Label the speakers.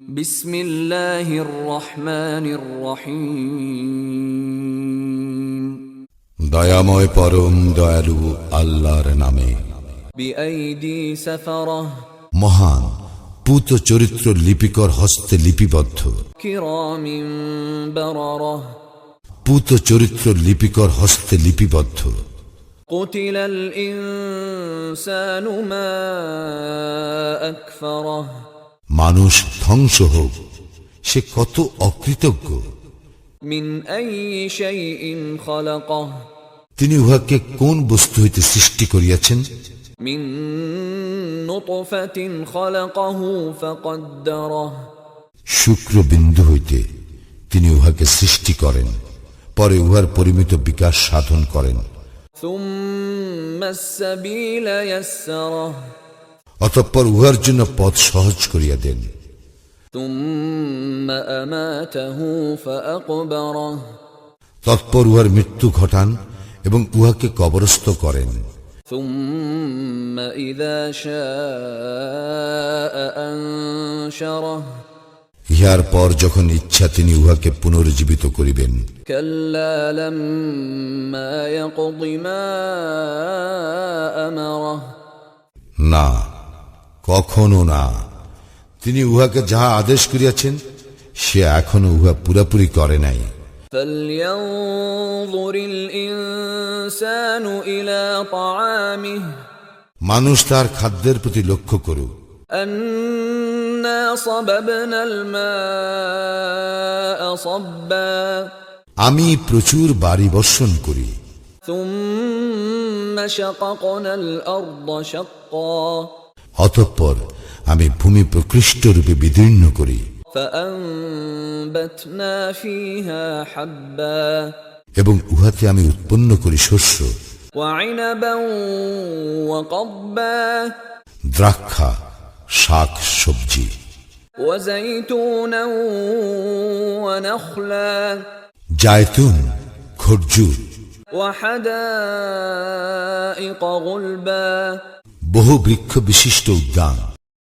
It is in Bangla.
Speaker 1: بسم الله الرحمن الرحيم
Speaker 2: দয়াময় পরম দয়ালু আল্লাহর নামে
Speaker 1: بأيدي سفرة
Speaker 2: মহান পুত চরিত্র লিপিকর হস্তে লিপিবদ্ধ
Speaker 1: كرام بررة
Speaker 2: পুত চরিত্র লিপিকর হস্তে লিপিবদ্ধ
Speaker 1: قتل الإنسان ما أكفره
Speaker 2: মানুষ ধ্বংস হোক সে কত অকৃতজ্ঞ
Speaker 1: من أي شيء خلقه
Speaker 2: তিনি উহাকে কোন বস্তু হইতে সৃষ্টি করিয়াছেন
Speaker 1: من نطفة خلقه فقدره
Speaker 2: শুক্র বিন্দু হইতে তিনি উহাকে সৃষ্টি করেন পরে উহার পরিমিত বিকাশ সাধন করেন
Speaker 1: ثم السبيل يسره
Speaker 2: অতঃপর উহার জন্য পথ সহজ করিয়া দেন
Speaker 1: ثم أماته فأقبره
Speaker 2: তৎপর উহার মৃত্যু ঘটান এবং উহাকে কবরস্থ করেন
Speaker 1: ثم إذا شاء أنشره
Speaker 2: ইহার পর যখন ইচ্ছা তিনি উহাকে পুনর্জীবিত করিবেন
Speaker 1: كلا لما يقض ما أمره
Speaker 2: না কখনো না তিনি উহাকে যাহা আদেশ করিয়াছেন সে এখনো উহা পুরাপুরি করে নাই
Speaker 1: فلينظر الإنسان إلى طعامه
Speaker 2: মানুষ তার খাদ্যের প্রতি লক্ষ্য করুক
Speaker 1: أنا صببنا الماء صبا
Speaker 2: আমি প্রচুর বাড়ি বর্ষণ করি
Speaker 1: ثم شققنا الأرض شقا
Speaker 2: অতঃপর আমি ভূমি প্রকৃষ্ট রূপে বিদীর্ণ করি
Speaker 1: فأنبتنا فيها حبا
Speaker 2: এবং উহাতে আমি উৎপন্ন করি শস্য
Speaker 1: وعنبا وقضبا
Speaker 2: দ্রাক্ষা শাক সবজি
Speaker 1: وزيتونا ونخلا
Speaker 2: জায়তুন খরজুর
Speaker 1: وحدائق غلبا
Speaker 2: বহু বৃক্ষ বিশিষ্ট উদ্যান।